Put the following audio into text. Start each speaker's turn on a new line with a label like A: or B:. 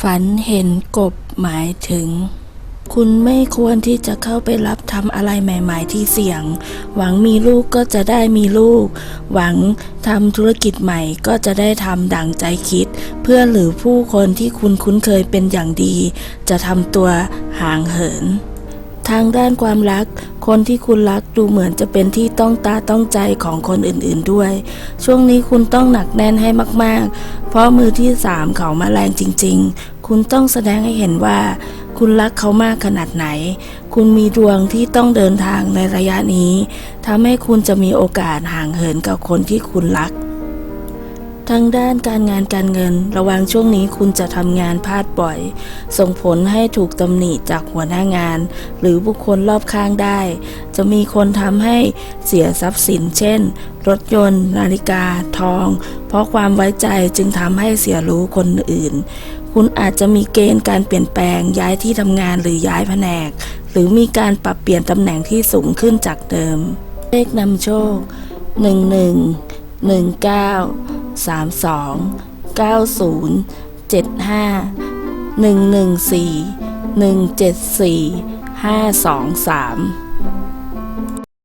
A: ฝันเห็นกบหมายถึง คุณไม่ควรที่จะเข้าไปรับทำอะไรใหม่ ๆ ที่เสี่ยง หวังมีลูกก็จะได้มีลูก หวังทำธุรกิจใหม่ก็จะได้ทำดั่งใจคิด เพื่อหรือผู้คนที่คุณคุ้นเคยเป็นอย่างดี จะทำตัวห่างเหิน ทางด้านความรัก คนที่คุณรักดูเหมือนจะเป็นที่ต้องตาต้องใจของคนอื่นๆด้วย ช่วงนี้คุณต้องหนักแน่นให้มากๆ เพราะมือที่สามเขามาแรงจริง ๆ คุณต้องแสดงให้เห็นว่า คุณรักเขามากขนาดไหน คุณมีดวงที่ต้องเดินทางในระยะนี้ทำให้คุณจะมีโอกาสห่างเหินกับคนที่คุณรัก ทางด้านการงานการเงิน ระวังช่วงนี้คุณจะทำงานพลาดบ่อย ส่งผลให้ถูกตำหนิจากหัวหน้างาน หรือบุคคลรอบข้างได้ จะมีคนทำให้เสียทรัพย์สิน เช่น รถยนต์ นาฬิกา ทอง เพราะความไว้ใจจึงทำให้เสียรู้คนอื่น คุณอาจจะมีเกณฑ์การเปลี่ยนแปลงย้ายที่ทำงานหรือย้ายแผนก หรือมีการปรับเปลี่ยนตำแหน่งที่สูงขึ้นจากเดิม เลขนำโชค 11 19 32 90 75 114 174 523